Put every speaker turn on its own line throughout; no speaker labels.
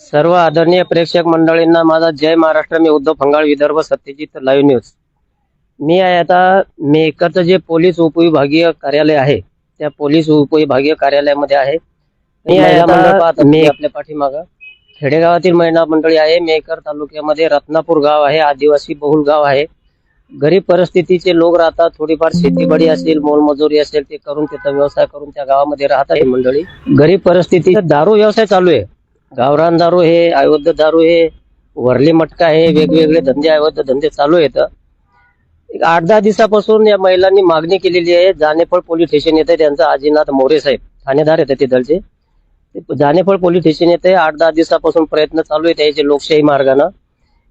सर्व आदरणीय प्रेक्षक मंडळींना माझा जय महाराष्ट्र मी उद्धव फंगाळ विदर्भ सत्यजित लाईव्ह न्यूज मी आहे आता मेकरचं जे पोलीस उपविभागीय कार्यालय आहे त्या पोलीस उपविभागीय कार्यालयामध्ये आहे. मी आहे आता मी आपल्या पाठीमागं खेडेगावातील महिला मंडळी आहे. मेकर तालुक्यामध्ये रत्नापूर गाव आहे आदिवासी बहुल गाव आहे. गरीब परिस्थितीचे लोक राहतात थोडीफार शेतीबाडी असेल मोलमजुरी असेल ते करून त्याचा व्यवसाय करून त्या गावामध्ये राहतात ही मंडळी. गरीब परिस्थिती दारू व्यवसाय चालू आहे. गावरान दारू हे अयोध्य दारू हे वरली मटका हे वेगवेगळे धंदे अयोध्या धंदे चालू आहेत. एक आठ दहा दिवसापासून या महिलांनी मागणी केलेली आहे जानेफळ पोलीस स्टेशन येते त्यांचा आजीनाथ मोरे साहेब ठाणेदार येते तिथलचे जानेफळ पोलीस स्टेशन येते आठ दहा दिवसापासून प्रयत्न चालू आहे त्याचे लोकशाही मार्गानं.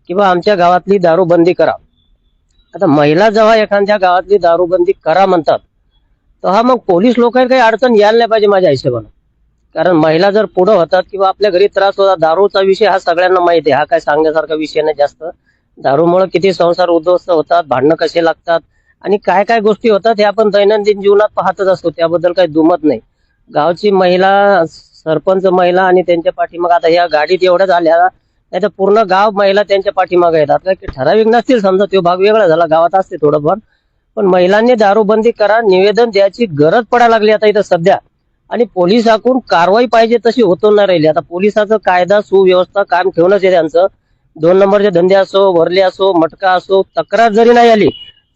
किंवा आमच्या गावातली दारूबंदी करा. आता महिला जेव्हा एखाद्या गावातली दारूबंदी करा म्हणतात तर हा मग पोलीस लोकांना काही अडचण यायला नाही पाहिजे माझ्या हिशोबानं. कारण महिला जर पुढं होतात किंवा आपल्या घरी त्रास होतात दारूचा विषय हा सगळ्यांना माहिती आहे. हा काय सांगण्यासारखा विषय नाही जास्त. दारूमुळे किती संसार उद्ध्वस्त होतात भांडणं कसे लागतात आणि काय काय गोष्टी होतात हे आपण दैनंदिन जीवनात पाहतच असतो. त्याबद्दल काही दुमत नाही. गावची महिला सरपंच महिला आणि त्यांच्या पाठीमाग आता ह्या गाडीत एवढ्या झाल्या नाही तर पूर्ण गाव महिला त्यांच्या पाठीमागे येतात. की ठराविक नसतील समजा तो भाग वेगळा झाला गावात असते थोडंफार. पण महिलांनी दारूबंदी करा निवेदन द्यायची गरज पडायला लागली आता इथं सध्या. आणि पोलिसाकडून कारवाई पाहिजे तशी होतो ना राहिली. आता पोलिसाचं कायदा सुव्यवस्था काम ठेवणंच आहे त्यांचं. दोन नंबरचे धंदे असो वरले असो मटका असो तक्रार जरी नाही आली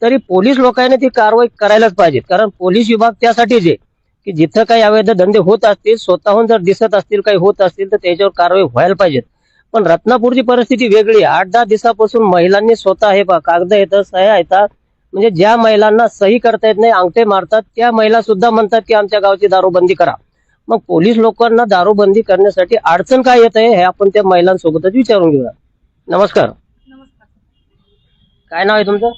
तरी पोलीस लोकांनी ती कारवाई करायलाच पाहिजे. कारण पोलीस विभाग त्यासाठीच आहे की जिथं काही अवैध धंदे होत असतील स्वतःहून जर दिसत असतील काही होत असतील तर त्याच्यावर कारवाई व्हायला पाहिजेत पण रत्नापूरची परिस्थिती वेगळी आहे. आठ दहा दिवसापासून महिलांनी स्वतः हे पहा कागद येतं सह्या येतात म्हणजे ज्या महिलांना सही करता येत नाही अंगठे मारतात त्या महिला सुद्धा म्हणतात की आमच्या गावची दारूबंदी करा. मग पोलीस लोकांना दारूबंदी करण्यासाठी अडचण काय येत आहे हे आपण त्या महिलांसोबतच विचारून घेऊया. नमस्कार. काय नाव आहे तुमचं?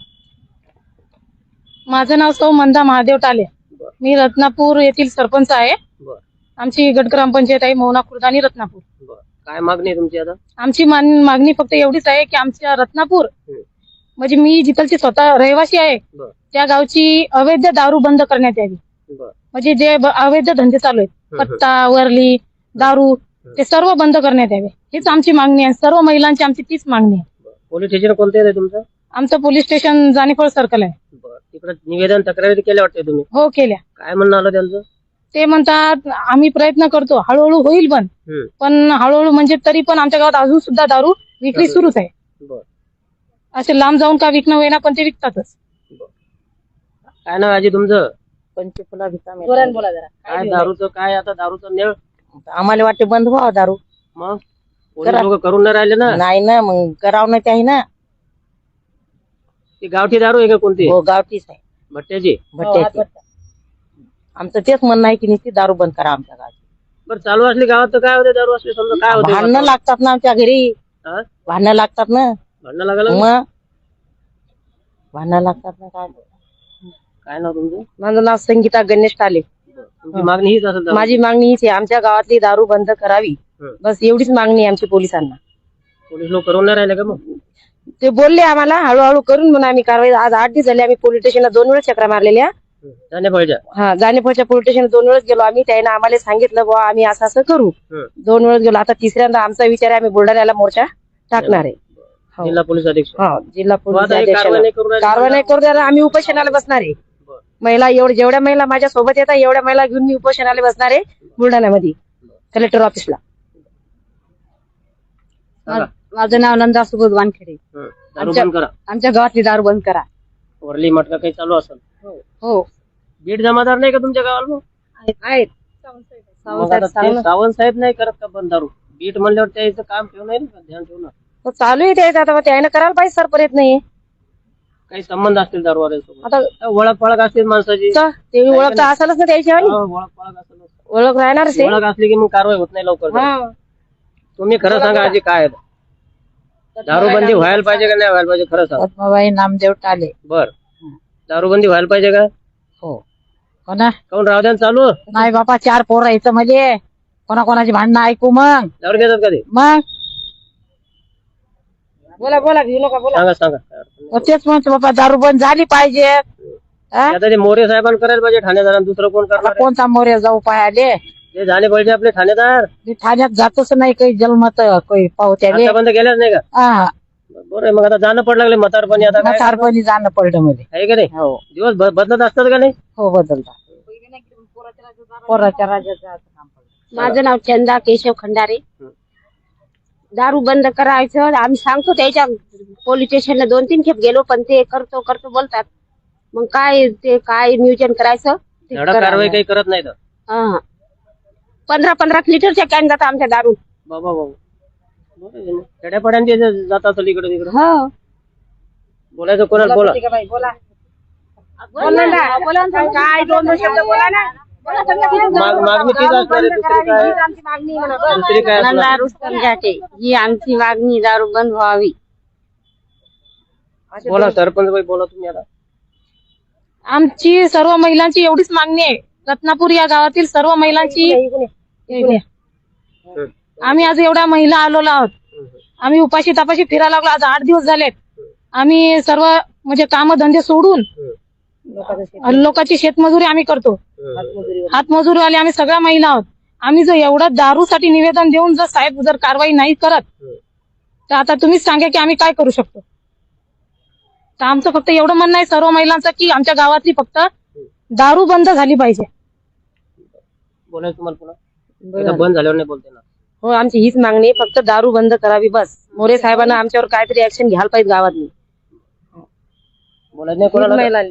माझं नाव सौ मंदा महादेव टाले.
बरं.
मी रत्नापूर येथील सरपंच आहे.
बरं.
आमची गट ग्रामपंचायत आहे मौना खुर्द आणि रत्नापूर.
बरं. काय मागणी आहे तुमची आता?
आमची मान- मागणी फक्त एवढीच आहे की आमच्या रत्नापूर
हम्म.
म्हणजे मी जिथलची स्वतः रहिवासी आहे
बरं.
त्या गावची अवैध दारू बंद करण्यात यावी.
बरं.
म्हणजे जे ब- अवैध धंदे चालू आहेत
हम्म.
पत्ता वरली दारू ते सर्व बंद करण्यात यावे. हीच आमची मागणी आहे सर्व महिलांची आमची तीच मागणी आहे.
पोलीस स्टेशन कोणतं आहे तुमचं?
आमचं पोलीस स्टेशन जाणीफळ सर्कल आहे.
बरं. तिकडे निवेदन तक्रारी केल्या वाटते तुम्ही?
हो केल्या.
काय म्हणणं आलं त्यांचं?
ते म्हणतात आम्ही प्रयत्न करतो हळूहळू होईल पण.
हम्म.
पण हळूहळू म्हणजे तरी पण आमच्या गावात अजून सुद्धा दारू विक्री
दारू.
सुरूच आहे.
बरं.
असे लांब जाऊन का विकणं होईना पण ते विकतातच.
काय नाव आहे आजी तुमचं?
पंचफुला
बोला
काय दारूचं काय आता दारूचं नेळ
आम्हाला वाटते बंद व्हावं दारू.
मग? पोलीस
करा.
लोक करून नाही राहिले ना?
नाही ना मग करावं नाही काही ना.
ती गावठी दारू आहे का कोणती?
हो गावठीच आहे.
भट्ट्याची?
भट्ट्याची. आमचं तेच म्हणणं आहे की नुसती दारू बंद करा आमच्या गावात
बरं चालू असली गावात तर काय होते दारू असली? समजा काय होते?
भांडणं लागतात ना आमच्या घरी.
हा?
भांडणं लागतात ना.
भांडणं लागलं?
मग? भांडणं लागतात ना काय?
काय नाव तुमचं?
माझं नाव संगीता गणेश टाले
तुमची मागणी हीच असेल दारू.
माझी मागणी हीच आहे आमच्या गावातली दारू बंद करावी.
हं.
बस एवढीच मागणी आहे आमची पोलिसांना.
पोलीस लोक करून नाही राहिले का मग?
ते बोलले आम्हाला हळूहळू करून म्हणून आम्ही कारवाई आज आठ दिवस झाले आम्ही पोलीस स्टेशनला दोन वेळा चक्रा मारलेल्या.
पाहिजे
हा जाणीपूरच्या पोलीस स्टेशन दोन वेळेस गेलो. आम्ही त्याने आम्हाला सांगितलं बुवा आम्ही असं असं करू. दोन वेळेस गेलो. आता तिसऱ्यांदा आमचा विचार आहे आम्ही बुलढाण्याला मोर्चा टाकणार आहे. हो.
जिल्हा पोलीस अधीक्षक.
हा जिल्हा
मग
पोलीस
आता हे
अधीक्षक.
कारवाई नाही करून राहिले?
कारवाई नाही करू द्यायला आम्ही उपोषणाला बसणार आहे.
बरं.
महिला एवढ्या जेवढ्या महिला माझ्या सोबत येतात एवढ्या महिला घेऊन मी उपोषणाला बसणार आहे बुलढाण्यामध्ये कलेक्टर ऑफिसला
सांगा.
माझं नाव नंदा सुबोध वानखेडे.
हं. दारू बंद करा.
आमच्या गावातली दारू बंद करा.
वरली मटका काही चालू असेल.
हो.
बीट जमादार नाही का तुमच्या गावाला मग?
आहेत.
मग आता ते सावंत. साहेब नाही करत का बंद दारू? बीट म्हणल्यावर त्याचं काम ठेवणं आहे ना ध्यान ठेवणं?
तो चालू आहे त्याचं आता. त्याने करायला पाहिजे सर परत नाही
काही संबंध असतील दारूवाल्यासोबत?
आता
ओळख पळख असतील माणसाची.
च- ते ओळख तर असेलच ना त्याची वाली.
हो, ओळख पळख असेल.
ओळख राहणारच
ओळख असली की मग कारवाई होत नाही लवकर.
हा.
तुम्ही खरं सांगा आजी काय आहे? दारूबंदी व्हायला पाहिजे का नाही व्हायला पाहिजे? खरं सांग.
पद्माबाई नामदेव टाले.
बर. दारूबंदी व्हायला पाहिजे का?
हो. हो ना.
काऊन राहू द्या ना चालू?
नाही बापा चार पोर यायचं म्हणजे कोणाकोणाची भांडणं ऐकू मग.
दारू घेतात कधी?
मग. बोला बोला घेऊ नका बोला.
सांगा सांगा.
मग तेच म्हणतो बाबा दारू बंद झाली पाहिजे. हा?
आता ते मोरे साहेबांना करायला पाहिजे ठाणेदारांना दुसरं कोण
आता
करणार?
कोणता मोरे जाऊ पाय आले
ते झाले पाहिजे आपले ठाणेदार.
मी ठाण्यात जातच नाही काही जन्मत काही पावत्याले.
आतापर्यंत गेल्याच नाही का?
हा.
बरं आहे, मग आता जाणं पड लागले म्हातारपणी आता काय
म्हातारपणी जाणं पडलं मध्ये.
आहे का नाही?
हो.
दिवस ब- बदलत असतात का नाही?
हो बदलता पोराच्या काम पडलं.
माझं नाव चंदा केशव खंडारे. दारू बंद करायचं आम्ही सांगतो त्याच्या पोलीस स्टेशनला दोन तीन खेप गेलो पण ते करतो करतो बोलतात. मग काय ते काय नियोजन करायचं ते.
कारवाई काही करत नाही तर?
हा. पंधरा पंधरा लिटरच्या कॅन जातात आमच्या दारू.
बाबा बाबा. खेड्यापाड्यांचे जे जात असेल इकडे तिकडे.
हो.
बोलायचं कोणाला? बोला.
बोला
बोला ना. बोला ना. काय दोन दोन शब्द बोला ना. बोला समजा.
माग- मागणी तीच असणार आहे, दुसरी काय?
हीच आमची मागणी आहे म्हणा.
दुसरी काय असणार?
नंदा रुस्तम जाटे ही आमची मागणी दारू बंद व्हावी.
बोला सरपंच बाई बोला तुम्ही आता.
आमची सर्व महिलांची एवढीच मागणी आहे. रत्नापूर या गावातील सर्व महिलांची. आम्ही आज एवढ्या महिला आलेलो आहोत. आम्ही उपाशी तापाशी फिरायला लागलो. आज आठ दिवस झालेत. आम्ही सर्व म्हणजे काम धंदे सोडून लोकांची शेतमजुरी आम्ही करतो. हातमजुरीवाले आम्ही सगळ्या महिला आहोत. आम्ही जर एवढं दारूसाठी निवेदन देऊन जर साहेब जर कारवाई नाही करत तर आता तुम्हीच सांगा की आम्ही काय करू शकतो. तर आमचं फक्त एवढं म्हणणं आहे सर्व महिलांचं की आमच्या गावातली फक्त दारू बंद झाली पाहिजे.
बोलायचं तुम्हाला बंद झाल्यावर नाही बोलते ना
हो आमची हीच मागणी फक्त दारू बंद करावी बस. मोरे साहेबांना आमच्यावर काहीतरी ऍक्शन घ्यायला पाहिजे गावातनी.
बोलायचं नाही कोणाला
महिला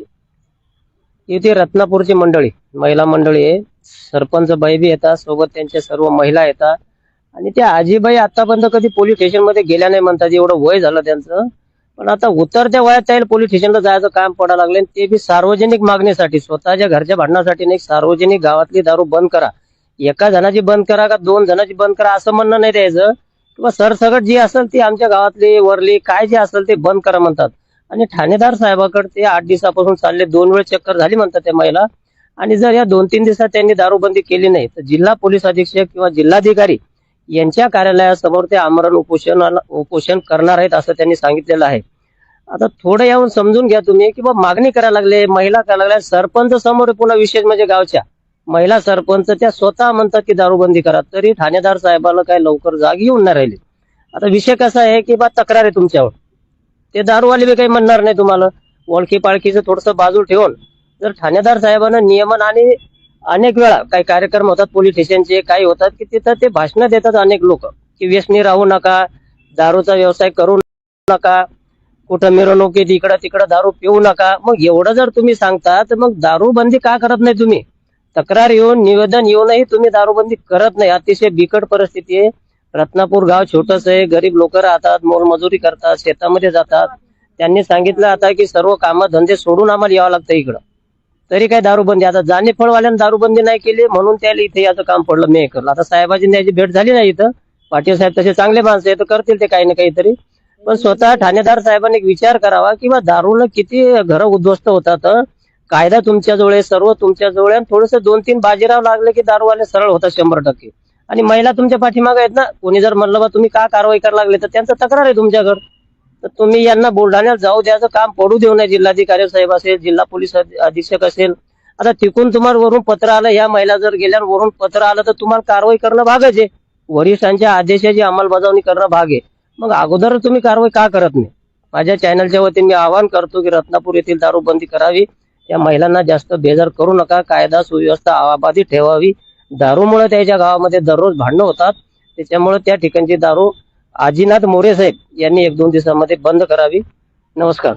इथे रत्नापूरची मंडळी महिला मंडळी आहे. सरपंच बाई बी येतात सोबत त्यांच्या सर्व महिला येतात. आणि त्या आजीबाई आतापर्यंत कधी पोलीस स्टेशनमध्ये गेल्या नाही म्हणतात एवढं वय झालं त्यांचं. पण आता उतरत्या वयात त्याला पोलीस स्टेशनला जायचं काम पडायला लागले ते बी सार्वजनिक मागणीसाठी स्वतःच्या घरच्या भांडणासाठी नाही सार्वजनिक गावातली दारू बंद करा. एका जणाची बंद करा का दोन जणाची बंद करा असं म्हणणं नाही द्यायचं. किंवा जी असेल ती आमच्या गावातली वरली काय जे असेल ते बंद करा म्हणतात. आणि ठाणेदार साहेबाकडे ते आठ दिवसापासून चालले दोन वेळ चक्कर झाली म्हणतात त्या महिला. आणि जर या दोन तीन दिवसात त्यांनी दारूबंदी केली नाही तर जिल्हा पोलीस अधीक्षक किंवा जिल्हाधिकारी यांच्या कार्यालयासमोर ते आमरण उपोषण उपोषण करणार आहेत असं त्यांनी सांगितलेलं आहे. आता थोडं यावरून समजून घ्या तुम्ही की बा मागणी करायला लागले महिला करायला लागल्या सरपंच समोर पुन्हा विशेष म्हणजे गावच्या. महिला सरपंच त्या स्वतः म्हणतात की दारूबंदी करा तरी ठाणेदार साहेबाला काय लवकर जाग येऊन नाही राहिली. आता विषय कसा आहे की बा तक्रार आहे तुमच्यावर. ते दारूवाले बी काही म्हणणार नाही तुम्हाला. ओळखी पाळखीचं थोडस बाजू ठेवून जर ठाणेदार साहेबांना नियमन आणि अनेक वेळा काही कार्यक्रम होतात पोलीस स्टेशनचे काही होतात की तिथं ते भाषणं देतात अनेक लोक की व्यसनी राहू नका दारूचा व्यवसाय करू नका कुठं मिरवणुकीत इकडं तिकडं दारू पिऊ नका. मग एवढं जर तुम्ही सांगता तर मग दारूबंदी का करत नाही तुम्ही? तक्रार येऊन निवेदन येऊनही तुम्ही दारूबंदी करत नाही. अतिशय बिकट परिस्थिती आहे. रत्नापूर गाव छोटस आहे. गरीब लोक राहतात मोलमजुरी करतात शेतामध्ये जातात. त्यांनी सांगितलं आता की सर्व काम धंदे सोडून आम्हाला यावं लागतं इकडं. तरी काय दारूबंदी? आता जाणे फळवाल्यानं दारूबंदी नाही केली म्हणून त्याला इथे याचं काम पडलं. मी करलं. आता साहेबाची याची भेट झाली नाही इथं. पाटील साहेब तसे चांगले माणसं आहे तर करतील ते काही ना काहीतरी. पण स्वतः ठाणेदार साहेबांनी विचार करावा किंवा दारूला किती घरं उद्ध्वस्त होतात कायदा तुमच्याजवळ आहे सर्व तुमच्याजवळ आहे. थोडस दोन तीन बाजीराव लागले की दारूवाले सरळ होतात शंभर टक्के. आणि महिला तुमच्या पाठीमागे आहेत ना कोणी जर म्हणलं बा तुम्ही का कारवाई करायला लागले? तर त्यांचं तक्रार आहे तुमच्याकडे तर तुम्ही यांना बुलढाण्यात जाऊ द्यायचं काम पडू देऊ नये. जिल्हाधिकारी साहेब असेल जिल्हा पोलीस अधीक्षक असेल. आता तिकून तुम्हाला वरून पत्र आलं या महिला जर गेल्या वरून पत्र आलं तर तुम्हाला कारवाई करणं भागच आहे. वरिष्ठांच्या आदेशाची अंमलबजावणी करणं भाग आहे. मग अगोदर तुम्ही कारवाई का करत नाही? माझ्या चॅनलच्या वतीने मी आवाहन करतो की रत्नापूर येथील दारूबंदी करावी. या महिलांना जास्त बेजार करू नका. कायदा सुव्यवस्था आवाबादी ठेवावी. दारूमुळे त्याच्या गावामध्ये दररोज भांडणं होतात. त्याच्यामुळे त्या ठिकाणची दारू आजीनाथ मोरे साहेब यांनी एक दोन दिवसामध्ये बंद करावी. नमस्कार.